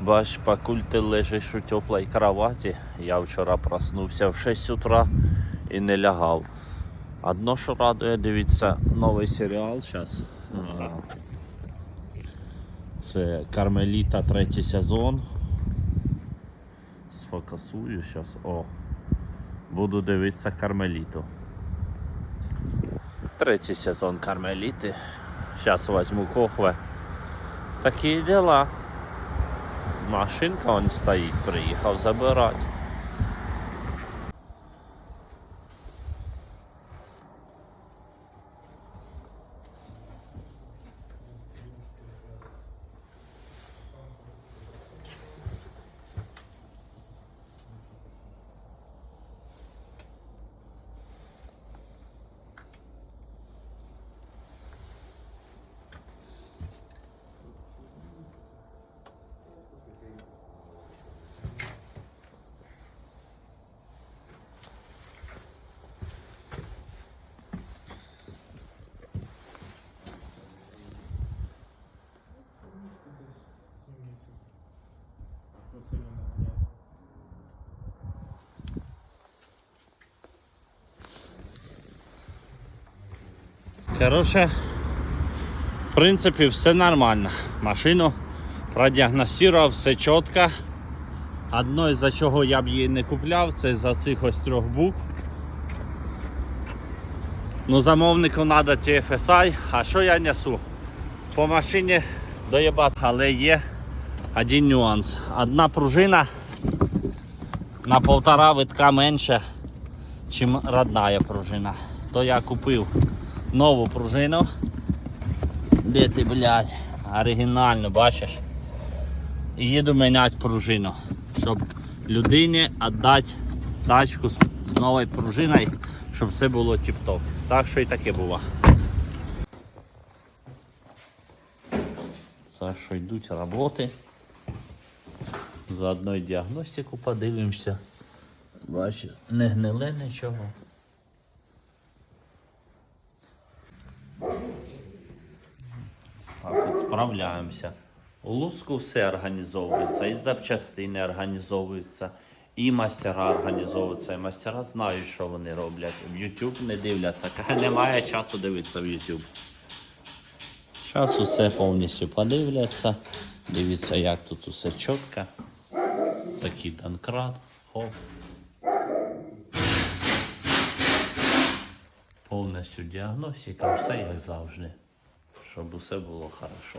Бач, покуль ти лежиш у теплій кроваті. Я вчора проснувся в 6 утра і не лягав. Одно, що радує, дивіться, новий серіал зараз. Це Кармеліта третій сезон. Сфокусую зараз. О. Буду дивитися Кармеліту. Третій сезон Кармеліти. Зараз візьму кохве. Такі діла. Машинка он стоїть, приїхав забирати. Короче, в принципі, все нормально. Машину продіагностував, все чітко. Одно із-за чого я б її не купляв, це за цих ось трьох букв. Ну, замовнику треба TFSI, а що я несу? По машині доєбати, але є один нюанс. Одна пружина на полтора витка менше, ніж родная пружина. То я купив нову пружину. Де ти, блядь, оригінальну, бачиш? І їду міняти пружину, щоб людині віддати тачку з новою пружиною, щоб все було тіп-топ. Так що і таке було. Це що йдуть роботи. Заодно й діагностику подивимося. Бачиш, не гниле нічого. Так, от справляємося. У Луцьку все організовується, і запчастини організовуються, і мастера організовуються. І мастера знають, що вони роблять. В YouTube не дивляться. Немає часу дивитися в YouTube. Зараз усе повністю подивляться. Дивіться, як тут усе чітко. Такий танкрат. Хоп. Повністю діагностика, все як завжди. Щоб усе було хорошо.